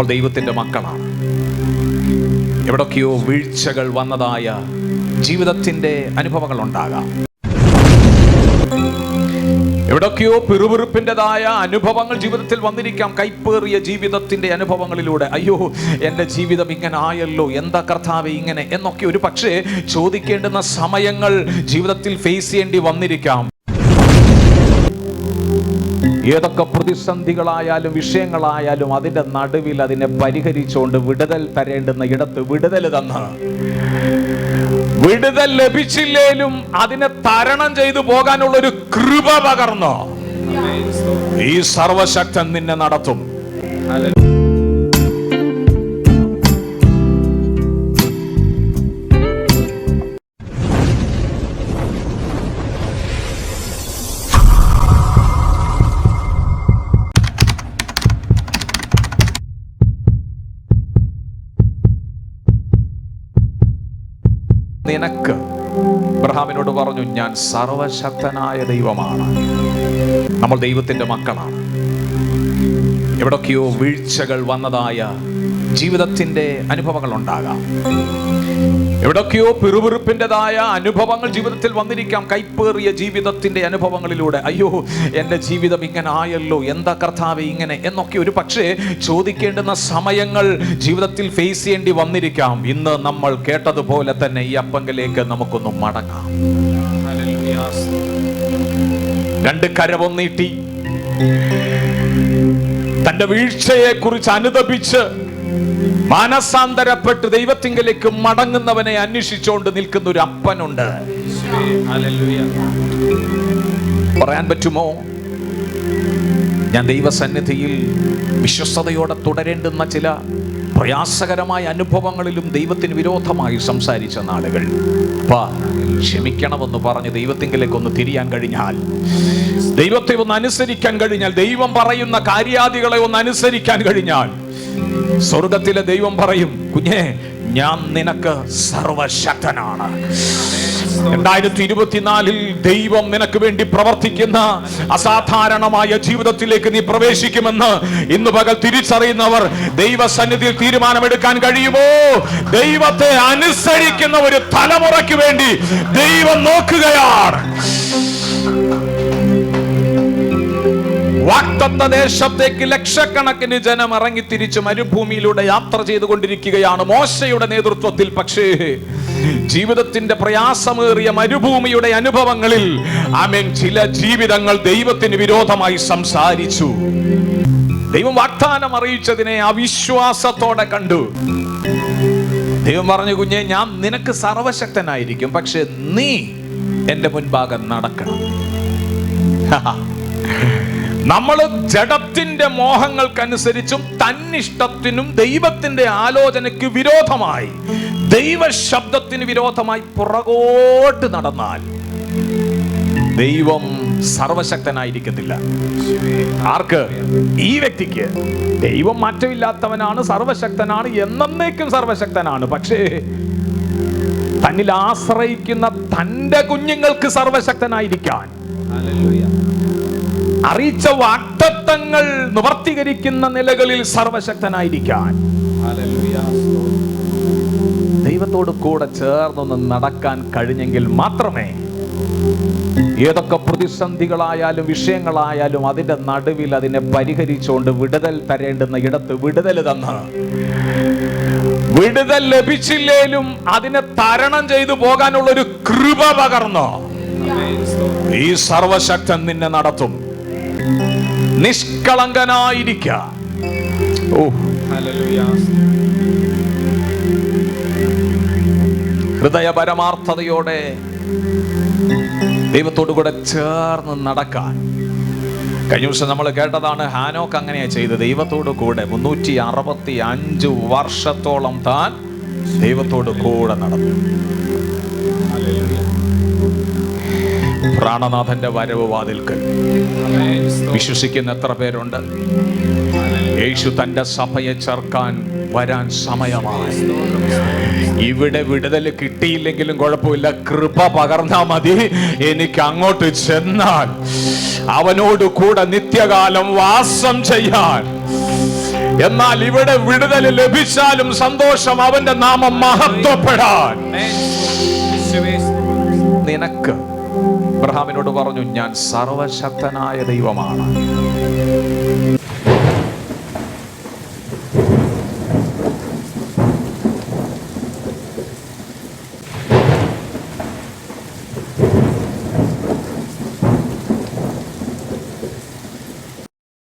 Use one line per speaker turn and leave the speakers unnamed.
നമ്മൾ ദൈവത്തിന്റെ മക്കളാണ്. എവിടൊക്കെയോ വീഴ്ചകൾ വന്നതായ ജീവിതത്തിന്റെ അനുഭവങ്ങൾ ഉണ്ടാകാം എവിടൊക്കെയോ പിറുപിറുപ്പിന്റെതായ അനുഭവങ്ങൾ ജീവിതത്തിൽ വന്നിരിക്കാം. കൈപ്പേറിയ ജീവിതത്തിന്റെ അനുഭവങ്ങളിലൂടെ അയ്യോ എന്റെ ജീവിതം ഇങ്ങനെ ആയല്ലോ എന്താ കർത്താവ് ഇങ്ങനെ? എന്നൊക്കെ ഒരു പക്ഷേ ചോദിക്കേണ്ടുന്ന സമയങ്ങൾ ജീവിതത്തിൽ ഫേസ് ചെയ്യേണ്ടി വന്നിരിക്കാം. ഏതൊക്കെ പ്രതിസന്ധികളായാലും വിഷയങ്ങളായാലും അതിന്റെ നടുവിൽ അതിനെ പരിഹരിച്ചുകൊണ്ട് വിടുതൽ തരേണ്ടുന്ന ഇടത്ത് വിടുതൽ തന്ന്. വിടുതൽ ലഭിച്ചില്ലേലും അതിനെ തരണം ചെയ്തു പോകാനുള്ള ഒരു കൃപ പകർന്നോ. ഈ സർവശക്തൻ നിന്നെ നടത്തും. നിനക്ക്. അബ്രഹാമിനോട് പറഞ്ഞു ഞാൻ സർവശക്തനായ ദൈവമാണ്. നമ്മൾ ദൈവത്തിന്റെ മക്കളാണ്. എവിടൊക്കെയോ വീഴ്ചകൾ വന്നതായ ജീവിതത്തിന്റെ അനുഭവങ്ങൾ ഉണ്ടാകാം. എവിടൊക്കെയോ പിറുപിറുപ്പിന്റെതായ അനുഭവങ്ങൾ ജീവിതത്തിൽ വന്നിരിക്കാം. കൈപ്പേറിയ ജീവിതത്തിന്റെ അനുഭവങ്ങളിലൂടെ. അയ്യോ എന്റെ ജീവിതം ഇങ്ങനെ ആയല്ലോ എന്താ കർത്താവ് ഇങ്ങനെ? എന്നൊക്കെ ഒരു പക്ഷേ ചോദിക്കേണ്ടുന്ന സമയങ്ങൾ ജീവിതത്തിൽ ഫേസ് ചെയ്യേണ്ടി വന്നിരിക്കാം. ഇന്ന് നമ്മൾ കേട്ടതുപോലെ തന്നെ ഈ അപ്പങ്കലേക്ക് നമുക്കൊന്ന് മടങ്ങാം. രണ്ട് കരവൊന്നീട്ടി നീട്ടി. തന്റെ വീഴ്ചയെ കുറിച്ച് അനുദപിച്ച് മാനസാന്തരപ്പെട്ട് ദൈവത്തിങ്കിലേക്ക് മടങ്ങുന്നവനെ അന്വേഷിച്ചുകൊണ്ട് നിൽക്കുന്ന ഒരു അപ്പനുണ്ട് പറയാൻ പറ്റുമോ? ഞാൻ ദൈവസന്നിധിയിൽ വിശ്വസ്തയോടെ തുടരേണ്ടുന്ന ചില പ്രയാസകരമായ അനുഭവങ്ങളിലും ദൈവത്തിന് വിരോധമായി സംസാരിച്ച നാളുകൾ. അപ്പാ ക്ഷമിക്കണമെന്ന് പറഞ്ഞ് ദൈവത്തിങ്കിലേക്ക് ഒന്ന് തിരിയാൻ കഴിഞ്ഞാൽ ദൈവത്തെ ഒന്ന് അനുസരിക്കാൻ കഴിഞ്ഞാൽ ദൈവം പറയുന്ന കാര്യാദികളെ ഒന്ന് അനുസരിക്കാൻ കഴിഞ്ഞാൽ സ്വർഗത്തിലെ ദൈവം പറയും കുഞ്ഞേ ഞാൻ നിനക്ക് സർവശക്തനാണ്. രണ്ടായിരത്തി ഇരുപത്തിനാലിൽ ദൈവം നിനക്ക് വേണ്ടി പ്രവർത്തിക്കുന്ന അസാധാരണമായ ജീവിതത്തിലേക്ക് നീ പ്രവേശിക്കുമെന്ന് ഇന്ന് പകൽ തിരിച്ചറിയുന്നവർ ദൈവസന്നിധിയിൽ തീരുമാനമെടുക്കാൻ കഴിയുമോ? ദൈവത്തെ അനുസരിക്കുന്ന ഒരു തലമുറയ്ക്ക് വേണ്ടി ദൈവം നോക്കുകയാണ്. വാക്തത്വ ദേശത്തേക്ക് ലക്ഷക്കണക്കിന് ജനം ഇറങ്ങി തിരിച്ച് മരുഭൂമിയിലൂടെ യാത്ര ചെയ്തുകൊണ്ടിരിക്കുകയാണ് മോശയുടെ നേതൃത്വത്തിൽ. പക്ഷേ ജീവിതത്തിന്റെ പ്രയാസമേറിയ മരുഭൂമിയുടെ അനുഭവങ്ങളിൽ ആമേൻ ചില ജീവിതങ്ങൾ ദൈവത്തിന് വിരോധമായി സംസാരിച്ചു. ദൈവം വാഗ്ദാനം അറിയിച്ചതിനെ അവിശ്വാസത്തോടെ കണ്ടു. ദൈവം പറഞ്ഞു കുഞ്ഞെ ഞാൻ നിനക്ക് സർവശക്തനായിരിക്കും പക്ഷെ നീ എന്റെ മുൻപാകെ നടക്കണം. നമ്മൾ ജഡത്തിന്റെ മോഹങ്ങൾക്കനുസരിച്ചും തന്നിഷ്ടത്തിനും ദൈവത്തിന്റെ ആലോചനയ്ക്ക് വിരോധമായി ദൈവ ശബ്ദത്തിന് വിരോധമായി പുറകോട്ട് നടന്നാൽ ദൈവം സർവശക്തനായിരിക്കത്തില്ല. ആർക്ക്? ഈ വ്യക്തിക്ക്. ദൈവം മാറ്റമില്ലാത്തവനാണ് സർവശക്തനാണ് എന്നേക്കും സർവശക്തനാണ്. പക്ഷേ തന്നിൽ ആശ്രയിക്കുന്ന തന്റെ കുഞ്ഞുങ്ങൾക്ക് സർവശക്തനായിരിക്കാൻ അറിയിച്ച വാക്തത്വങ്ങൾ നിവർത്തീകരിക്കുന്ന നിലകളിൽ സർവശക്തനായിരിക്കാൻ. ദൈവത്തോട് കൂടെ ചേർന്നൊന്ന് നടക്കാൻ കഴിഞ്ഞെങ്കിൽ മാത്രമേ ഏതൊക്കെ പ്രതിസന്ധികളായാലും വിഷയങ്ങളായാലും അതിന്റെ നടുവിൽ അതിനെ പരിഹരിച്ചുകൊണ്ട് വിടുതൽ തരേണ്ടുന്ന ഇടത്ത് വിടുതൽ തന്ന്. വിടുതൽ ലഭിച്ചില്ലേലും അതിനെ തരണം ചെയ്തു പോകാനുള്ള ഒരു കൃപ പകർന്നോ ഈ സർവശക്തൻ നിന്നെ നടത്തും. നിഷ്കളങ്കനായിരിക്ക. ഓ. ഹൃദയ പരമാർത്ഥതയോടെ ദൈവത്തോടു കൂടെ ചേർന്ന് നടക്കാൻ. കഴിഞ്ഞ ദിവസം നമ്മൾ കേട്ടതാണ് ഹാനോക്ക് അങ്ങനെയാണ് ചെയ്തത്. ദൈവത്തോടു കൂടെ മുന്നൂറ്റി അറുപത്തി അഞ്ച് വർഷത്തോളം താൻ ദൈവത്തോടു കൂടെ നടന്നു. പ്രാണനാഥന്റെ വരവ് വാതിൽക്കൽ. വിശ്വസിക്കുന്ന എത്ര പേരുണ്ട്. യേശു തന്റെ സഭയെ ചേർക്കാൻ വരാൻ സമയമായി. ഇവിടെ വിടുതൽ കിട്ടിയില്ലെങ്കിലും കുഴപ്പമില്ല. കൃപ പകർന്നാ മതി. എനിക്ക് അങ്ങോട്ട് ചെന്നാൽ അവനോട് കൂടെ നിത്യകാലം വാസം ചെയ്യാൻ. എന്നാൽ ഇവിടെ വിടുതൽ ലഭിച്ചാലും സന്തോഷം അവന്റെ നാമം മഹത്വപ്പെടാൻ. നിനക്ക് അബ്രഹാമിനോട് പറഞ്ഞു ഞാൻ സർവശക്തനായ ദൈവമാണ്.